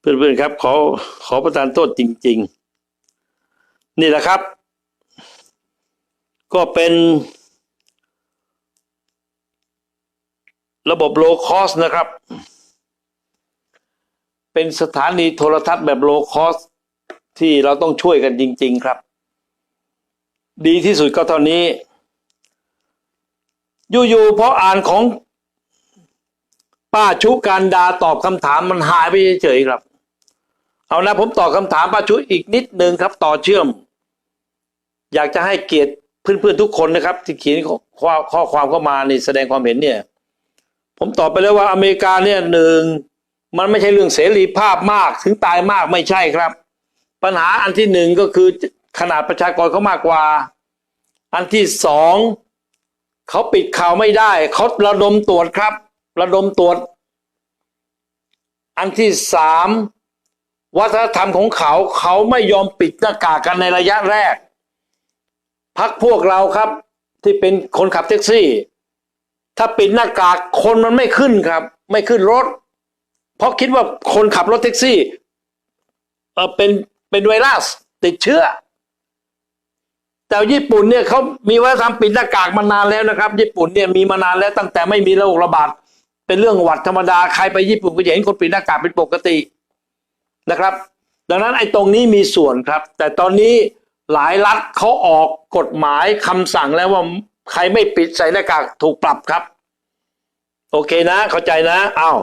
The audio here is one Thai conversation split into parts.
เพื่อนๆครับขอขอประทานโทษจริง ๆ นี่แหละครับ ก็เป็น ระบบโลคอสนะครับ เป็นสถานีโทรทัศน์แบบโลคอสที่เราต้องช่วยกันจริง ๆ ครับ ดีที่สุดก็เท่านี้ อยู่ๆเพราะอ่านของ ป้าชุการดาตอบคำถามมันหายไปเฉยๆครับ เอานะผมตอบคำถามป้าชุอีกนิดนึงครับ ต่อเชื่อม อยากจะให้เกียรติเพื่อนๆทุกคนนะครับ ที่เขียนข้อข้อความเข้ามาในแสดงความเห็นเนี่ย ผมตอบไปแล้วว่าอเมริกาเนี่ยหนึ่งมันไม่ใช่เรื่องเสรีภาพมากถึงตายมากไม่ใช่ครับ ปัญหาอันที่หนึ่งก็คือขนาดประชากรเขามากกว่า อันที่สองเขาปิดข่าวไม่ได้เขาระดมตรวจครับ ระดมตรวจ อันที่สามวัฒนธรรมของเขาเขาไม่ยอมปิดหน้ากากกันในระยะแรก พักพวกเราครับที่เป็นคนขับแท็กซี่ ถ้าปิดหน้ากากคนมันไม่ขึ้นครับ ไม่ขึ้นรถ เพราะคิดว่าคนขับรถแท็กซี่เออเป็นเป็นไวรัสติดเชื้อ แต่ญี่ปุ่นเนี่ยเขามีวัฒนธรรมปิดหน้ากากมานานแล้วนะครับ ญี่ปุ่นเนี่ยมีมานานแล้วตั้งแต่ไม่มีโรคระบาด เป็นเรื่องหวัดธรรมดาใครไปญี่ปุ่นก็จะเห็นคนปิดหน้ากากเป็นปกตินะครับ ดังนั้นไอ้ตรงนี้มีส่วนครับ แต่ตอนนี้หลายรัฐเขาออกกฎหมายคำสั่งแล้วว่าใครไม่ปิดใส่หน้ากากถูกปรับครับ โอเคนะ เข้าใจนะอ้าว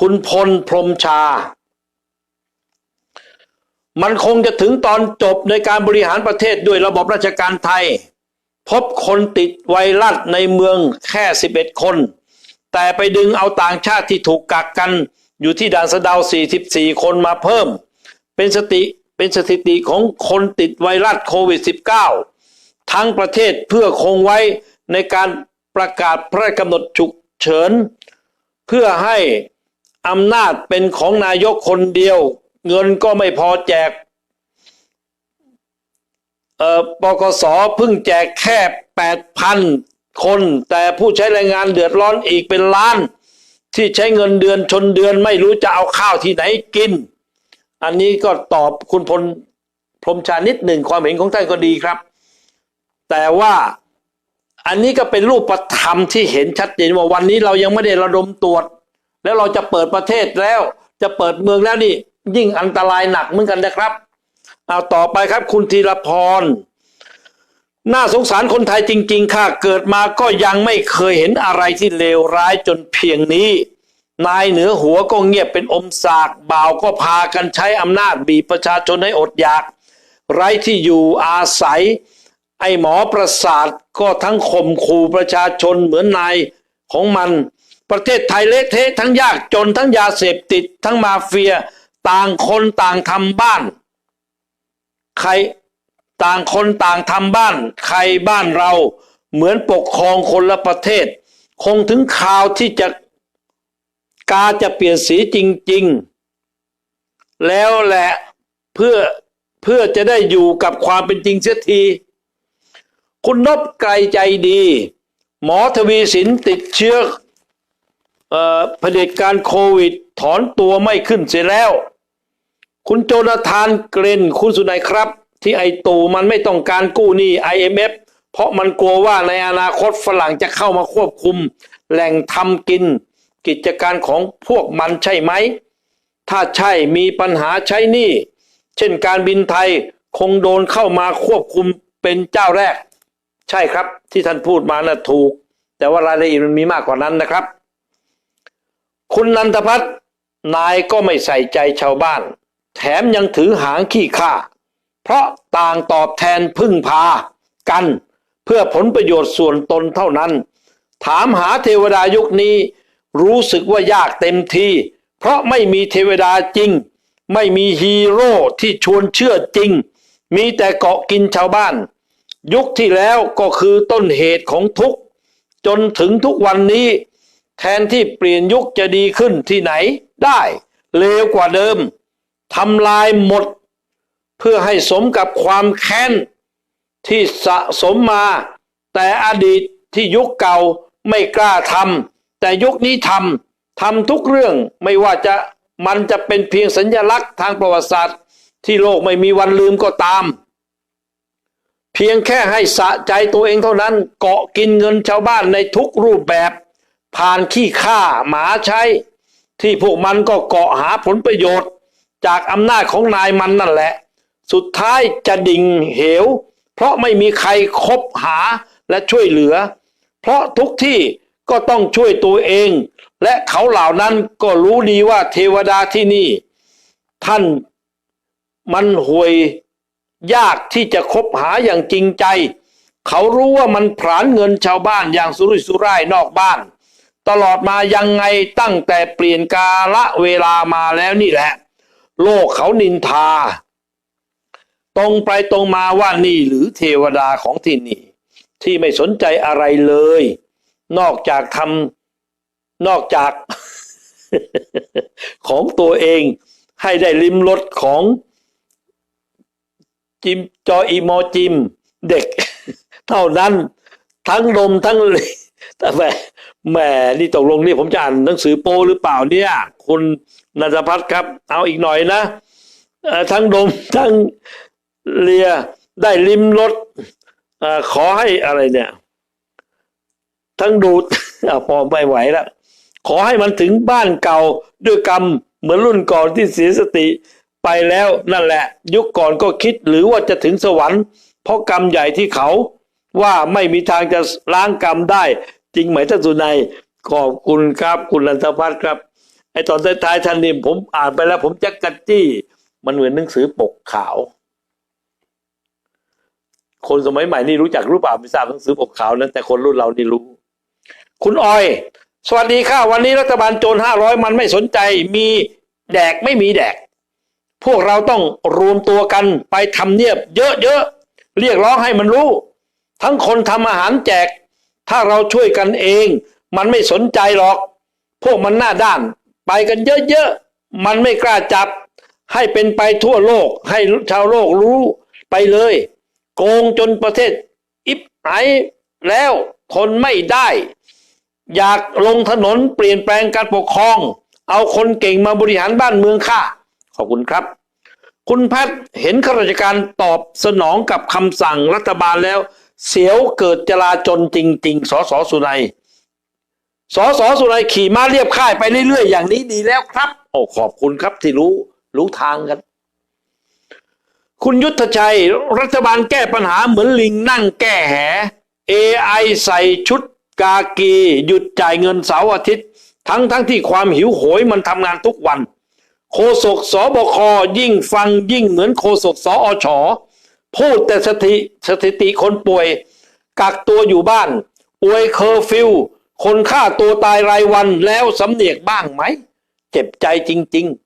คุณพลพรหมชา มันคงจะถึงตอนจบในการบริหารประเทศด้วยระบบราชการไทย พบคนติดไวรัสในเมืองแค่ 11 คน แต่ไปดึงเอาต่างชาติที่ถูกกักกันอยู่ที่ด่านสะดาว 44 คนมาเพิ่ม เป็นสติเป็นสถิติของคนติดไวรัสโควิด -19 ทั้งประเทศเพื่อคงไว้ในการประกาศพระราชกำหนดฉุกเฉิน เพื่อให้อำนาจเป็นของนายกคนเดียว เงินก็ไม่พอแจกเอ่อปกสเพิ่งแจกแค่ 8,000 คนแต่ผู้ใช้แรงงานเดือดร้อนอีกเป็นล้าน ที่ใช้เงินเดือนชนเดือนไม่รู้จะเอาข้าวที่ไหนกิน อันนี้ก็ตอบคุณพลพรมชานิดหนึ่งความเห็นของท่านก็ดีครับ แต่ว่าอันนี้ก็เป็นรูปธรรมที่เห็นชัดเจนว่าวันนี้เรายังไม่ได้ระดมตรวจ แล้วเราจะเปิดประเทศแล้ว จะเปิดเมืองแล้วนี่ยิ่งอันตรายหนักเหมือนกันนะครับ เอาต่อไปครับคุณธีรพร น่าสงสารคนไทยจริง ๆ ค่ะ เกิดมาก็ยังไม่เคยเห็นอะไรที่เลวร้ายจนเพียงนี้ นายเหนือหัวก็เงียบเป็นอมสากบ่าวก็พากันใช้อำนาจบีบประชาชนให้อดอยาก ไร้ที่อยู่อาศัย ไอหมอประสาทก็ทั้งข่มขู่ประชาชนเหมือนนายของมัน ประเทศไทยเละเทะทั้งยากจนทั้งยาเสพติดทั้งมาเฟีย ต่างคนต่างทำบ้าน ใคร ต่างคนต่างทำบ้านใครบ้านเราเหมือนปกครองคนละประเทศ คงถึงข่าวที่จะกาจะเปลี่ยนสีจริง ๆ แล้วแหละเพื่อเพื่อจะได้อยู่กับความเป็นจริงเสียที คุณนบไกลใจดี หมอทวีสินติดเชื้อเอ่อเผด็จการโควิดถอนตัวไม่ขึ้นเสียแล้ว คุณโจนาธานเกรนคุณสุนัยครับ ที่ไอตู่มันไม่ต้องการกู้หนี้ IMF เพราะมันกลัวว่าในอนาคตฝรั่งจะเข้ามาควบคุม แหล่งทำกิน กิจการของพวกมันใช่ไหม ถ้าใช่มีปัญหาใช้หนี้ เช่นการบินไทยคงโดนเข้ามาควบคุมเป็นเจ้าแรก ใช่ครับที่ท่านพูดมานะ่ะถูก แต่ว่ารายละเอียดมันมีมากกว่านั้นนะครับ คุณนันทพัฒน์นายก็ไม่ใส่ใจชาวบ้าน แถมยังถือหางขี้ข้า เพราะต่างตอบแทนพึ่งพากัน เพื่อผลประโยชน์ส่วนตนเท่านั้น ถามหาเทวดายุคนี้ รู้สึกว่ายากเต็มที เพราะไม่มีเทวดาจริง ไม่มีฮีโร่ที่ชวนเชื่อจริง มีแต่เกาะกินชาวบ้าน ยุคที่แล้วก็คือต้นเหตุของทุกข์ จนถึงทุกวันนี้ แทนที่เปลี่ยนยุคจะดีขึ้นที่ไหนได้เลวกว่าเดิมทำลายหมด พื่อให้สมกับความแค้นที่สะสมมา แต่อดีตที่ยุคเก่าไม่กล้าทำแต่ยุคนี้ทำทำทุกเรื่องไม่ว่าจะมันจะเป็นเพียงสัญลักษณ์ทางประวัติศาสตร์ ที่โลกไม่มีวันลืมก็ตาม เพียงแค่ให้สะใจตัวเองเท่านั้นเกาะกินเงินชาวบ้านในทุกรูปแบบ ผ่านขี้ข้าหมาใช้ ที่พวกมันก็เกาะหาผลประโยชน์ จากอำนาจของนายมันนั่นแหละ สุดท้ายจะดิ่งเหว เพราะไม่มีใครคบหาและช่วยเหลือ เพราะทุกที่ก็ต้องช่วยตัวเอง และเขาเหล่านั้นก็รู้ดีว่าเทวดาที่นี่ ท่านมันห่วยยากที่จะคบหาอย่างจริงใจ เขารู้ว่ามันผลาญเงินชาวบ้านอย่างสุรุ่ยสุร่ายนอกบ้าน ตลอดมายังไงตั้งแต่เปลี่ยนกาละเวลามาแล้วนี่แหละ โลกเขานินทา ตรงไปตรงมาว่านี่หรือเทวดาของที่นี่ ที่ไม่สนใจอะไรเลย นอกจากทำนอกจาก ของตัวเองให้ได้ลิมรสของจิมจออีโมจิมเด็ก เท่านั้นทั้งลมทั้งเลยแต่แหมแหมนี่ตกลงนี่ผมจะอ่านหนังสือโปหรือเปล่าเนี่ย คุณนันทพัฒน์ครับ เอาอีกหน่อยนะทั้งดมทั้ง เลียได้ลิมรสอขอให้อะไรเนี่ย ทั้งดูดอพอไม่ไหวแล้วขอให้มันถึงบ้านเก่าด้วยกรรมเหมือนรุ่นก่อนที่เสียสติไปแล้วนั่นแหละ ยุคก่อนก็คิดหรือว่าจะถึงสวรรค์ เพราะกรรมใหญ่ที่เขาว่าไม่มีทางจะล้างกรรมได้ จริงไหมท่านสุนัยขอบคุณครับคุณลันทพัฒน์ครับไอตอนท้ายๆท่านนี่ผมอ่านไปแล้วผมจักกัดจี้ มันเหมือนหนังสือปกขาว คนสมัยใหม่นี่รู้จักรู้เปล่าไม่ทราบหนังสือปกขาวนั้นแต่คนรุ่นเรานี่รู้ คุณออย สวัสดีค่ะ วันนี้รัฐบาลโจรห้าร้อยมันไม่สนใจ มีแดกไม่มีแดก พวกเราต้องรวมตัวกันไปทำเนียบ เยอะๆเรียกร้องให้มันรู้ ทั้งคนทำอาหารแจก ถ้าเราช่วยกันเอง มันไม่สนใจหรอก พวกมันหน้าด้าน ไปกันเยอะๆมันไม่กล้าจับ ให้เป็นไปทั่วโลก ให้ชาวโลกรู้ไปเลย โกงจนประเทศ อิบหายแล้วทนไม่ได้ อยากลงถนนเปลี่ยนแปลงการปกครอง เอาคนเก่งมาบริหารบ้านเมืองค่ะ ขอบคุณครับ คุณแพทย์เห็นข้าราชการตอบสนองกับคำสั่งรัฐบาลแล้ว เสียวเกิดจลาจลจริง ๆ สสสุนัยสสสุนัยขี่ม้าเรียบค่ายไปเรื่อยๆ อย่างนี้ดีแล้วครับ โอ้ขอบคุณครับที่รู้รู้ทางกัน คุณยุทธชัย รัฐบาลแก้ปัญหาเหมือนลิงนั่งแก้แห AI ใส่ชุดกากี หยุดจ่ายเงินเสาร์อาทิตย์ ทั้งทั้งที่ความหิวโหยมันทำงานทุกวันโฆษกสบคยิ่งฟังยิ่งเหมือนโฆษกสอชพูดแต่สถิสถิติคนป่วย กักตัวอยู่บ้าน อวยเคอร์ฟิว คนฆ่าตัวตายรายวันแล้วสำเนียกบ้างไหม เจ็บใจจริง ๆ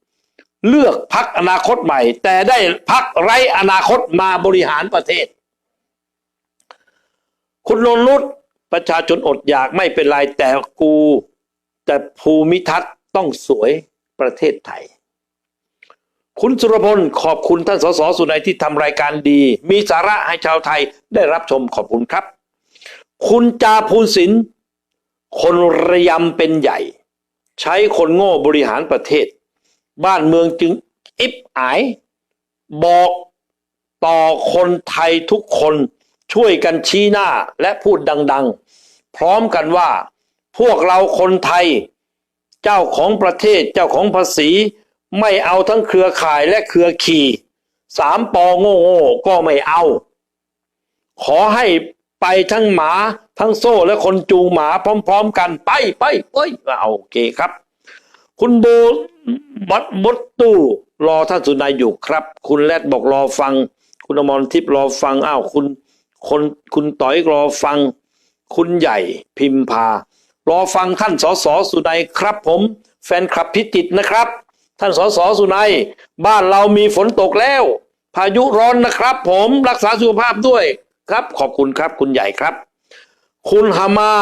เลือกพักอนาคตใหม่ แต่ได้พักไร้อนาคตมาบริหารประเทศ คุณนนนุชประชาชนอดอยากไม่เป็นไรแต่กูแต่ภูมิทัศน์ต้องสวยประเทศไทย คุณสุรพลขอบคุณท่านสสสุนัยที่ทำรายการดี มีสาระให้ชาวไทยได้รับชมขอบคุณครับ คุณจาภูลศิลป์คนระยำเป็นใหญ่ ใช้คนโง่บริหารประเทศ บ้านเมืองจึงอิบอาย บอกต่อคนไทยทุกคนช่วยกันชี้หน้าและพูดดังๆ พร้อมกันว่า พวกเราคนไทย เจ้าของประเทศเจ้าของภาษี ไม่เอาทั้งเครือข่ายและเครือขี่สามปอโง่โง่ๆก็ไม่เอา ขอให้ไปทั้งหมาทั้งโซ่และคนจูงหมาพร้อม ๆ กันไปไปเอ้ยเอาโอเคครับ คุณโบบัดบดตู้รอท่านสุนัยอยู่ครับ คุณแรดบอกรอฟัง คุณอมรทิพย์รอฟังอ้าวคุณคนคุณต่อยรอฟัง คุณใหญ่พิมพา รอฟังท่านสสสุนัยครับ ผมแฟนคลับพิจิตนะครับ ท่านสสสุนัย บ้านเรามีฝนตกแล้ว พายุร้อนนะครับ ผมรักษาสุขภาพด้วยครับ ขอบคุณครับคุณใหญ่ครับ คุณฮามา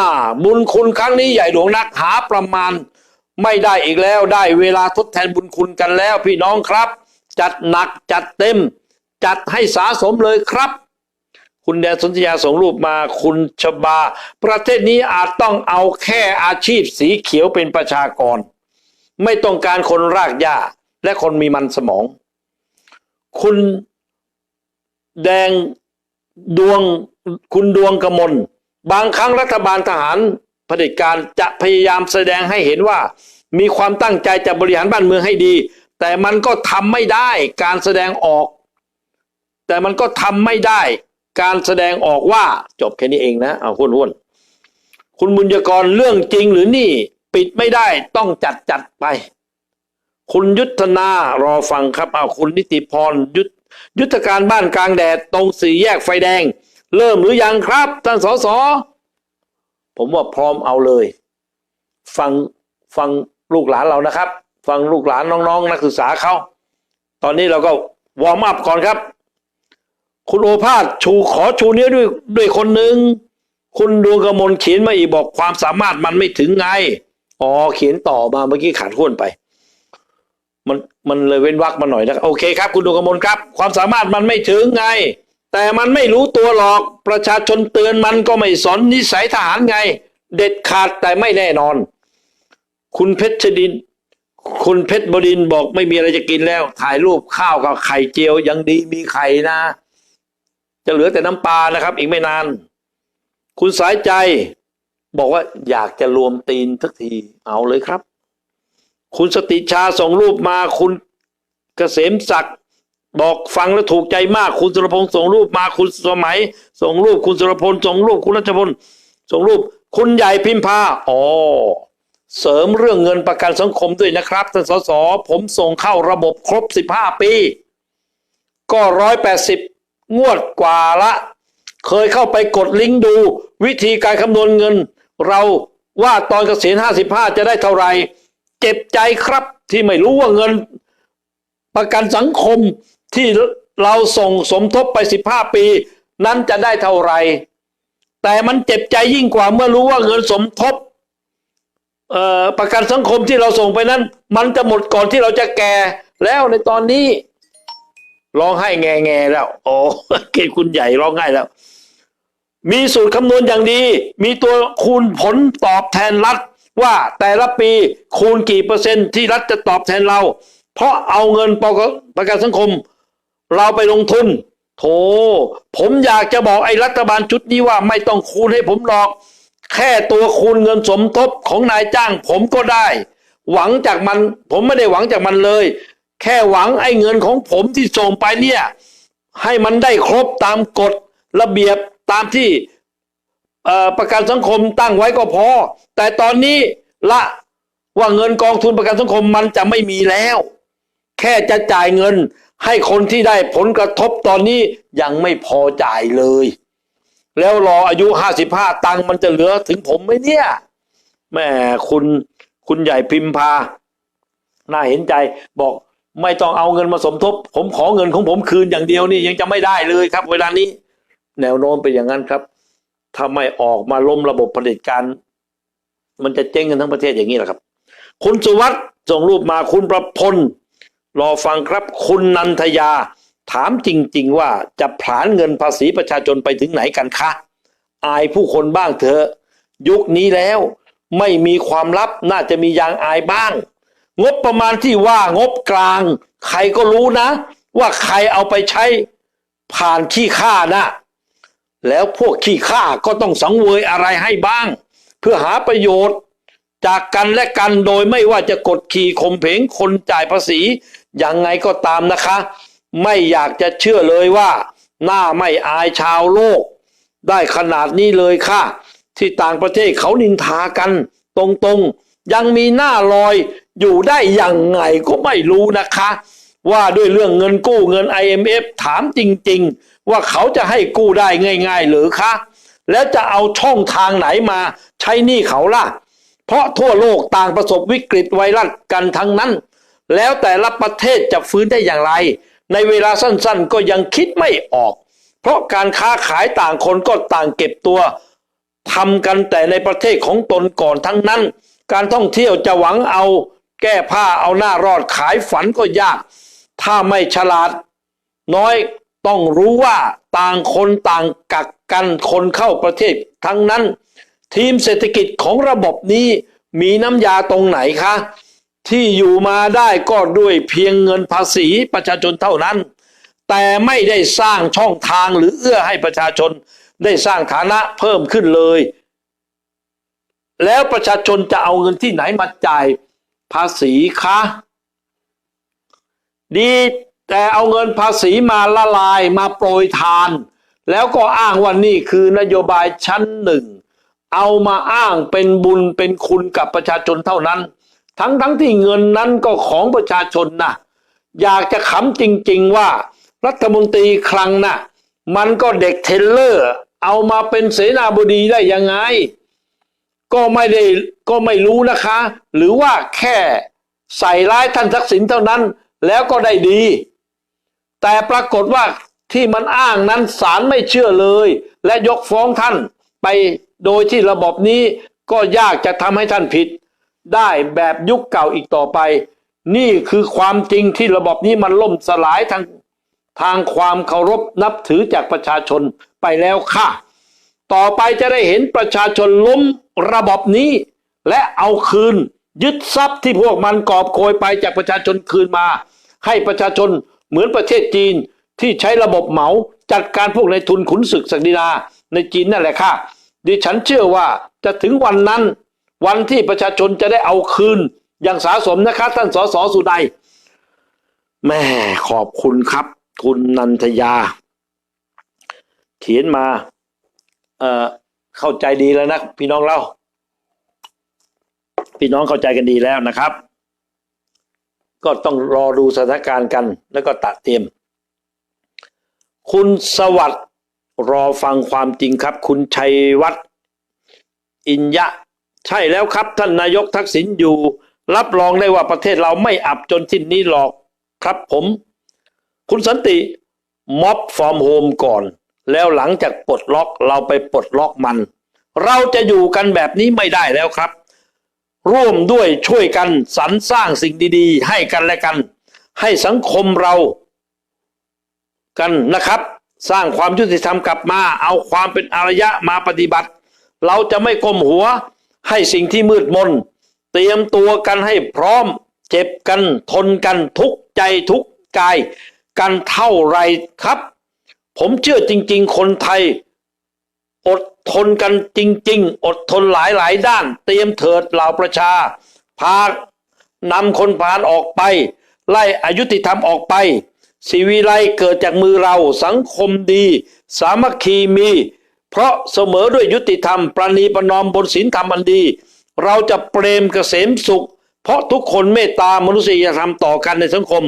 บุญคุณครั้งนี้ใหญ่หลวงนักหาประมาณ ไม่ได้อีกแล้วได้เวลาทดแทนบุญคุณกันแล้วพี่น้องครับ จัดหนักจัดเต็ม จัดให้สาสมเลยครับ คุณแดนสนธยาส่งรูปมาคุณชบา ประเทศนี้อาจต้องเอาแค่อาชีพสีเขียวเป็นประชากร ไม่ต้องการคนรากหญ้าและคนมีมันสมอง คุณแดงดวงคุณดวงกมลบางครั้งรัฐบาลทหาร เผด็จการจะพยายามแสดงให้เห็นว่า มีความตั้งใจจะบริหารบ้านเมืองให้ดี แต่มันก็ทำไม่ได้การแสดงออก แต่มันก็ทำไม่ได้การแสดงออกว่าจบแค่นี้เองนะเอาหุ้นหุ้นๆคุณบุญยกรเรื่องจริงหรือนี่ปิดไม่ได้ต้องจัดจัดไป คุณยุทธนารอฟังครับเอาคุณนิติพรยุทธยุทธการบ้านกลางแดดตรงสี่แยกไฟแดง เริ่มหรือยังครับท่านสส ผมว่าพร้อมเอาเลย ฟังฟังลูกหลานเรานะครับ ฟังลูกหลานน้องๆนักศึกษาเขาตอนนี้เราก็วอร์มอัพก่อนครับ คุณโอภาสชูขอชูนิ้วด้วยด้วยคนหนึ่งคุณดวงกมลเขียนมาอีกบอกความสามารถมันไม่ถึงไงอ๋อเขียนต่อมาเมื่อกี้ขาดห้วนไป มันมันเลยเว้นวรรคมาหน่อยนะโอเคครับ คุณดวงกมลครับ ความสามารถมันไม่ถึงไง แต่มันไม่รู้ตัวหรอกประชาชนเตือนมันก็ไม่สนนิสัยทหารไง เด็ดขาดแต่ไม่แน่นอน คุณเพชรดิน คุณเพชรบดินบอกไม่มีอะไรจะกินแล้ว ถ่ายรูปข้าวกับไข่เจียวยังดีมีไข่นะ จะเหลือแต่น้ำปลานะครับ อีกไม่นาน คุณสายใจบอกว่าอยากจะรวมตีนสักทีเอาเลยครับ คุณสติชาส่งรูปมาคุณเกษมศักดิ์ บอกฟังแล้วถูกใจมากคุณสุรพงศ์ส่งรูปมาคุณสมัย ส่งรูปคุณสุรพลส่งรูปคุณรัชพลส่งรูป คุณใหญ่พิมพาอ๋อเสริมเรื่องเงินประกันสังคมด้วยนะครับท่านสสผมส่งเข้าระบบครบสิบห้าปี ก็ร้อยแปดสิบงวดกว่าละ เคยเข้าไปกดลิงก์ดู วิธีการคำนวณเงิน เราว่าตอนเกษียณห้าสิบห้าจะได้เท่าไหร่เจ็บใจครับที่ไม่รู้ว่าเงิน ประกันสังคม ที่เราส่งสมทบไปสิบห้าปี นั้นจะได้เท่าไหร่ แต่มันเจ็บใจยิ่งกว่าเมื่อรู้ว่าเงินสมทบประกันสังคมที่เราส่งไปนั้น มันจะหมดก่อนที่เราจะแก่แล้วในตอนนี้ร้องไห้แง่แงแล้วโอ้เกศคุณใหญ่ร้องไห้แล้ว มีสูตรคำนวณอย่างดี มีตัวคูณผลตอบแทนรัฐว่าแต่ละปีคูณกี่เปอร์เซ็นต์ที่รัฐจะตอบแทนเรา เพราะเอาเงินประกันสังคม เราไปลงทุน โถ ผมอยากจะบอกไอ้รัฐบาลชุดนี้ว่าไม่ต้องคูณให้ผมหรอก แค่ตัวคูณเงินสมทบของนายจ้างผมก็ได้ หวังจากมัน ผมไม่ได้หวังจากมันเลย แค่หวังไอ้เงินของผมที่ส่งไปเนี่ย ให้มันได้ครบตามกฎระเบียบตามที่ประกันสังคมตั้งไว้ก็พอ แต่ตอนนี้ละว่าเงินกองทุนประกันสังคมมันจะไม่มีแล้ว แค่จะจ่ายเงิน ให้คนที่ได้ผลกระทบตอนนี้ยังไม่พอจ่ายเลย แล้วรออายุห้าสิบห้าตังค์มันจะเหลือถึงผมไหมเนี่ยแม่คุณคุณใหญ่พิมพา น่าเห็นใจบอกไม่ต้องเอาเงินมาสมทบ ผมขอเงินของผมคืนอย่างเดียวนี่ยังจะไม่ได้เลยครับ เวลานี้ แนวโน้มเป็นอย่างนั้นครับถ้าไม่ออกมาล้มระบบผลิตการ มันจะเจ๊งกันทั้งประเทศอย่างนี้แหละครับ คุณสุวัสด์ส่งรูปมาคุณประพล รอฟังครับคุณนันทยา ถามจริง ๆ ว่าจะผลาญเงินภาษีประชาชนไปถึงไหนกันคะ อายผู้คนบ้างเถอะ ยุคนี้แล้วไม่มีความลับน่าจะมียางอายบ้าง งบประมาณที่ว่างบกลาง ใครก็รู้นะ ว่าใครเอาไปใช้ผ่านขี้ข้านะแล้วพวกขี้ข้าก็ต้องสังเวยอะไรให้บ้าง เพื่อหาประโยชน์จากกันและกันโดยไม่ว่าจะกดขี่ข่มเพงคนจ่ายภาษี ยังไงก็ตามนะคะ ไม่อยากจะเชื่อเลยว่า หน้าไม่อายชาวโลก ได้ขนาดนี้เลยค่ะ ที่ต่างประเทศเขานินทากัน ตรงๆ ยังมีหน้าลอยอยู่ได้ยังไงก็ไม่รู้นะคะ ว่าด้วยเรื่องเงินกู้เงิน IMF ถามจริงๆ ว่าเขาจะให้กู้ได้ง่าย ๆ หรือคะแล้วจะเอาช่องทางไหนมาใช้หนี้เขาล่ะ เพราะทั่วโลกต่างประสบวิกฤตไวรัสกันทั้งนั้น แล้วแต่ละประเทศจะฟื้นได้อย่างไร ในเวลาสั้นๆ ก็ยังคิดไม่ออก เพราะการค้าขายต่างคนก็ต่างเก็บตัวทำกันแต่ในประเทศของตนก่อนทั้งนั้น การท่องเที่ยวจะหวังเอาแก้ผ้าเอาหน้ารอดขายฝันก็ยาก ถ้าไม่ฉลาด น้อยต้องรู้ว่าต่างคนต่างกักกันคนเข้าประเทศทั้งนั้น ทีมเศรษฐกิจของระบบนี้มีน้ำยาตรงไหนคะ ที่อยู่มาได้ก็ด้วยเพียงเงินภาษีประชาชนเท่านั้น แต่ไม่ได้สร้างช่องทางหรือเอื้อให้ประชาชนได้สร้างฐานะเพิ่มขึ้นเลย แล้วประชาชนจะเอาเงินที่ไหนมาจ่ายภาษีคะดีแต่เอาเงินภาษีมาละลายมาโปรยทาน แล้วก็อ้างว่านี่คือนโยบายชั้นหนึ่ง เอามาอ้างเป็นบุญเป็นคุณกับประชาชนเท่านั้น ทั้งทั้งที่เงินนั้นก็ของประชาชนนะอยากจะขำจริง ๆ ว่ารัฐมนตรีคลังนะ่ะมันก็เด็กเทเลอร์ เอามาเป็นเสนาบดีได้ยังไง ก็ไม่ได้ก็ไม่รู้นะคะ หรือว่าแค่ใส่ร้ายท่านทักษิณเท่านั้นแล้วก็ได้ดี แต่ปรากฏว่าที่มันอ้างนั้นศาลไม่เชื่อเลย และยกฟ้องท่านไปโดยที่ระบบนี้ก็ยากจะทำให้ท่านผิด ได้แบบยุคเก่าอีกต่อไป นี่คือความจริงที่ระบบนี้มันล่มสลายทางทางความเคารพนับถือจากประชาชนไปแล้วค่ะ ต่อไปจะได้เห็นประชาชนล้มระบบนี้ และเอาคืนยึดทรัพย์ที่พวกมันกอบโกยไปจากประชาชนคืนมา ให้ประชาชนเหมือนประเทศจีนที่ใช้ระบบเหมาจัดการพวกในายทุนขุนศึกศักดินาในจีนนั่นแหละค่ะ ดิฉันเชื่อว่าจะถึงวันนั้น วันที่ประชาชนจะได้เอาคืนอย่างสาสมนะคะท่านสสสุดัยแม่ขอบคุณครับ คุณนันทยา เขียนมาเอ่อเข้าใจดีแล้วนะพี่น้องเราพี่น้องเข้าใจกันดีแล้วนะครับ ก็ต้องรอดูสถานการณ์กัน แล้วก็ตัดเตรียม คุณสวัสดิ์รอฟังความจริงครับ คุณชัยวัฒน์อินยะ ใช่แล้วครับท่านนายกทักษิณอยู่ รับรองได้ว่าประเทศเราไม่อับจนที่นี้หรอกครับผม คุณสันติม็อบฟอร์มโฮมก่อน แล้วหลังจากปลดล็อกเราไปปลดล็อกมัน เราจะอยู่กันแบบนี้ไม่ได้แล้วครับ ร่วมด้วยช่วยกันสรรสร้างสิ่งดีๆ ให้กันและกัน ให้สังคมเรากันนะครับ สร้างความยุติธรรมกลับมา เอาความเป็นอารยะมาปฏิบัติ เราจะไม่ก้มหัว ให้สิ่งที่มืดมน เตรียมตัวกันให้พร้อม เจ็บกันทนกันทุกใจทุกกาย กันเท่าไรครับ ผมเชื่อจริง ๆ คนไทย อดทนกันจริง ๆ อดทนหลายหลายๆด้าน เตรียมเถิดเหล่าประชา พานำคนพาลออกไป ไล่อายุติธรรมออกไปสีวิไลเกิดจากมือเราสังคมดี สามัคคีมี เพราะเสมอด้วยยุติธรรม ประนีประนอมบนศีลธรรมอันดี เราจะเปรมเกษมสุข เพราะทุกคนเมตตามนุษยธรรมต่อกันในสังคม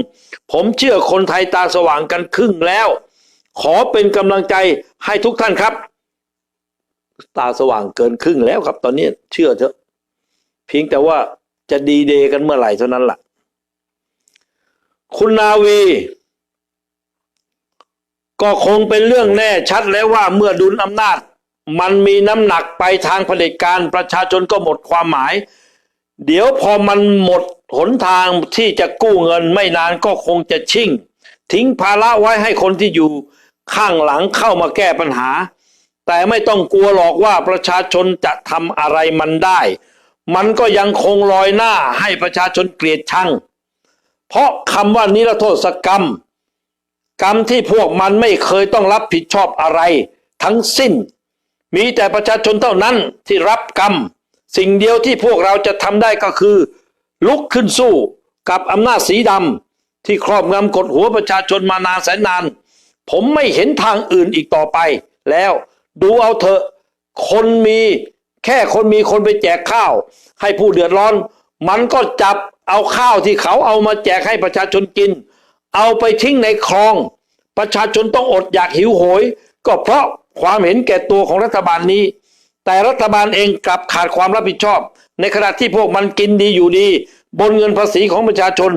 ผมเชื่อคนไทยตาสว่างกันครึ่งแล้ว ขอเป็นกำลังใจให้ทุกท่านครับ ตาสว่างเกินครึ่งแล้วครับ ตอนนี้เชื่อเถอะ เพียงแต่ว่าจะดีเดย์กันเมื่อไหร่เท่านั้นล่ะ คุณนาวี ก็คงเป็นเรื่องแน่ชัดแล้วว่าเมื่อดุลอำนาจ มันมีน้ำหนักไปทางเผด็จการประชาชนก็หมดความหมาย เดี๋ยวพอมันหมดหนทางที่จะกู้เงินไม่นานก็คงจะชิ่ง ทิ้งภาระไว้ให้คนที่อยู่ข้างหลังเข้ามาแก้ปัญหา แต่ไม่ต้องกลัวหรอกว่าประชาชนจะทำอะไรมันได้ มันก็ยังคงลอยหน้าให้ประชาชนเกลียดชังเพราะคำว่านิรโทษกรรม กรรมที่พวกมันไม่เคยต้องรับผิดชอบอะไร ทั้งสิ้น มีแต่ประชาชนเท่านั้นที่รับกรรม สิ่งเดียวที่พวกเราจะทำได้ก็คือ ลุกขึ้นสู้กับอำนาจสีดำที่ครอบงำกดหัวประชาชนมานานแสนนาน ผมไม่เห็นทางอื่นอีกต่อไป แล้วดูเอาเถอะคนมีแค่คนมีคนไปแจกข้าว ให้ผู้เดือดร้อน มันก็จับเอาข้าวที่เขาเอามาแจกให้ประชาชนกิน เอาไปทิ้งในคลอง ประชาชนต้องอดอยากหิวโหย ก็เพราะความเห็นแก่ตัวของรัฐบาลนี้ แต่รัฐบาลเองกลับขาดความรับผิดชอบ ในขณะที่พวกมันกินดีอยู่ดี บนเงินภาษีของประชาชน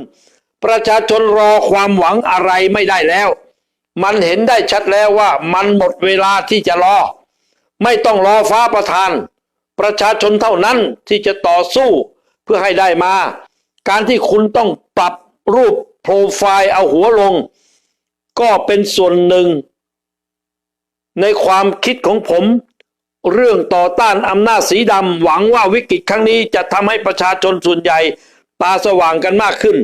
ประชาชนรอความหวังอะไรไม่ได้แล้ว มันเห็นได้ชัดแล้วว่ามันหมดเวลาที่จะรอ ไม่ต้องรอฟ้าประทาน ประชาชนเท่านั้นที่จะต่อสู้เพื่อให้ได้มา การที่คุณต้องปรับรูป โปรไฟล์เอาหัวลง ก็เป็นส่วนหนึ่ง ในความคิดของผม เรื่องต่อต้านอำนาจสีดำหวังว่าวิกฤตครั้งนี้จะทำให้ประชาชนส่วนใหญ่ ตาสว่างกันมากขึ้น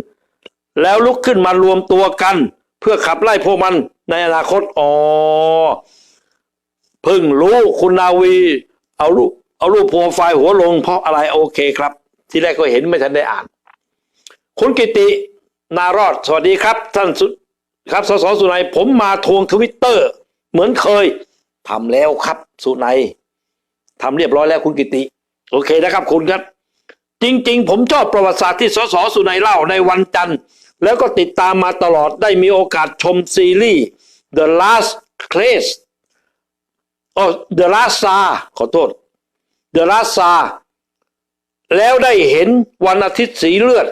แล้วลุกขึ้นมารวมตัวกัน เพื่อขับไล่พวกมันในอนาคตอ๋อเพิ่งรู้คุณนาวี เอารูปเอารูปโปรไฟล์หัวลงเพราะอะไรโอเคครับ ที่แรกก็เห็นไม่ทันได้อ่าน คุณกิติ นารอด สวัสดีครับ ท่านสุครับสสสุนัยผมมาทวงทวิตเตอร์ เหมือนเคยทำแล้วครับ สุนัยทำเรียบร้อยแล้วคุณกิติ โอเคนะครับคุณครับ จริง ๆ ผมชอบประวัติศาสตร์ที่สสสุนัยเล่าในวันจันทร์ แล้วก็ติดตามมาตลอดได้มีโอกาสชมซีรีส์ The Last Case อ๋อ The Last s a r ขอโทษ The Last s a r แล้วได้เห็นวันอาทิตย์สีเลือด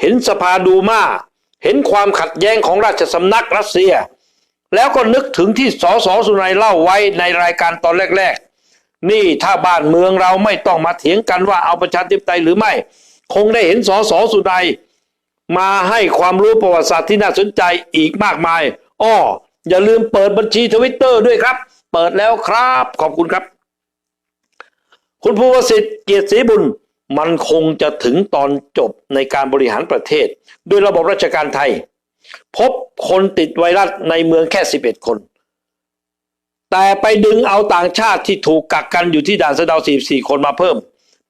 เห็นสภาดูมาเห็นความขัดแย้งของราชสำนักรัสเซีย แล้วก็นึกถึงที่สสสุนัยเล่าไว้ในรายการตอนแรก ๆ นี่ถ้าบ้านเมืองเราไม่ต้องมาเถียงกันว่าเอาประชาธิปไตยหรือไม่ คงได้เห็นสสสุนัยมาให้ความรู้ประวัติศาสตร์ที่น่าสนใจอีกมากมาย อ้อ อย่าลืมเปิดบัญชีทวิตเตอร์ด้วยครับ เปิดแล้วครับ ขอบคุณครับ คุณภูวสิทธิ์เกียรติศรีบุญ มันคงจะถึงตอนจบในการบริหารประเทศ ด้วยระบบราชการไทย พบคนติดไวรัสในเมืองแค่ 11 คน แต่ไปดึงเอาต่างชาติที่ถูกกักกันอยู่ที่ด่านสะดาว 44 คนมาเพิ่ม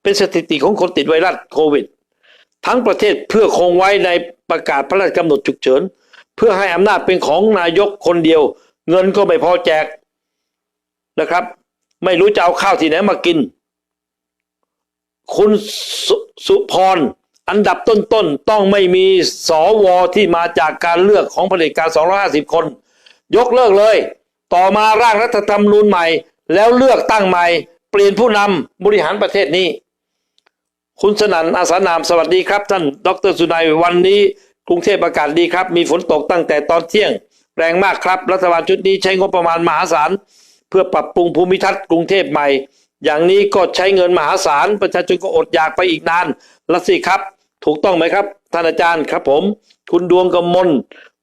เป็นสถิติของคนติดไวรัสโควิด ทั้งประเทศเพื่อคงไว้ในประกาศพระราชกำหนดฉุกเฉิน เพื่อให้อำนาจเป็นของนายกคนเดียว เงินก็ไม่พอแจกนะครับ ไม่รู้จะเอาข้าวที่ไหนมากิน คุณสสุพร อันดับต้นๆต้องไม่มีสวที่มาจากการเลือกของเผด็จการ 250 คน ยกเลิกเลย ต่อมาร่างรัฐธรรมนูญใหม่ แล้วเลือกตั้งใหม่ เปลี่ยนผู้นำบริหารประเทศนี้ คุณสนันอาสานามสวัสดีครับ ท่านดรสุนัยวันนี้กรุงเทพอากาศดีครับ มีฝนตกตั้งแต่ตอนเที่ยง แรงมากครับ รัฐบาลชุดนี้ใช้งบประมาณมหาศาลเพื่อปรับปรุงภูมิทัศน์กรุงเทพใหม่ อย่างนี้ก็ใช้เงินมหาศาลประชาชนก็อดอยากไปอีกนานละสิครับ ถูกต้องไหมครับท่านอาจารย์ครับผม คุณดวงกมล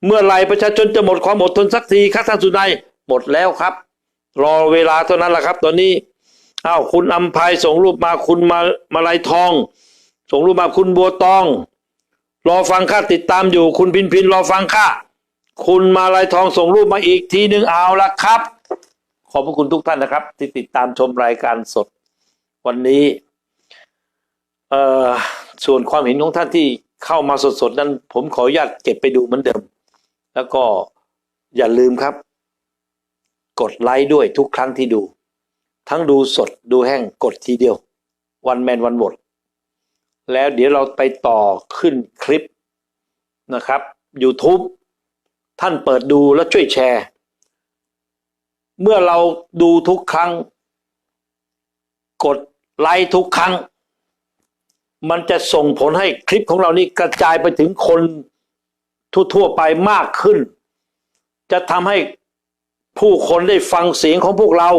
เมื่อไรประชาชนจะหมดความอดทนสักทีครับท่านสุนัยหมดแล้วครับ รอเวลาเท่านั้นแหละครับ ตอนนี้อ้าวคุณอัมภัยส่งรูปมาคุณมามาลายทอง ส่งรูปมาคุณบัวตอง รอฟังค่าติดตามอยู่ คุณพินพินรอฟังค่าคุณมาลายทองส่งรูปมาอีกทีหนึ่งเอาละครับ ขอบพระคุณทุกท่านนะครับ ที่ติดตามชมรายการสด วันนี้เอ่อส่วนความเห็นของท่านที่เข้ามาสดๆนั้น ผมขออนุญาตเก็บไปดูเหมือนเดิม แล้วก็อย่าลืมครับ กดไลค์ด้วยทุกครั้งที่ดู ทั้งดูสดดูแห้งกดทีเดียว วันแมนวันหมด แล้วเดี๋ยวเราไปต่อขึ้นคลิปนะครับ YouTube ท่านเปิดดูแล้วช่วยแชร์ เมื่อเราดูทุกครั้ง กดไลค์ทุกครั้ง มันจะส่งผลให้คลิปของเรานี่กระจายไปถึงคนทั่วๆไปมากขึ้น จะทำให้ผู้คนได้ฟังเสียงของพวกเรา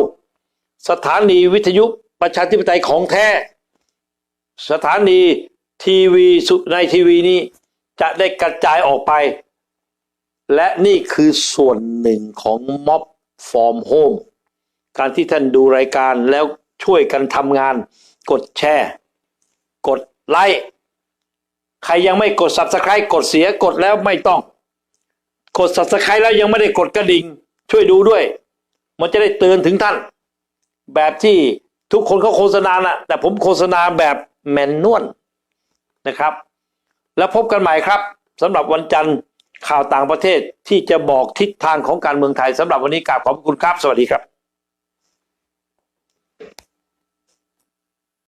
สถานีวิทยุประชาธิปไตยของแท้ สถานีทีวีสุในทีวีนี้จะได้กระจายออกไป และนี่คือส่วนหนึ่งของม็อบ ฟอร์มโฮมการที่ท่านดูรายการแล้วช่วยกันทำงาน กดแชร์ กดไลค์ใครยังไม่กด subscribe กดเสียกดแล้วไม่ต้อง กด subscribe แล้วยังไม่ได้กดกระดิ่ง ช่วยดูด้วย มันจะได้เตือนถึงท่าน แบบที่ทุกคนเขาโฆษณานะแต่ผมโฆษณาแบบแมนนวลนะครับ แล้วพบกันใหม่ครับสำหรับวันจันทร์ ข่าวต่างประเทศที่จะบอกทิศทางของการเมืองไทยสำหรับวันนี้กราบขอบคุณครับ สวัสดีครับ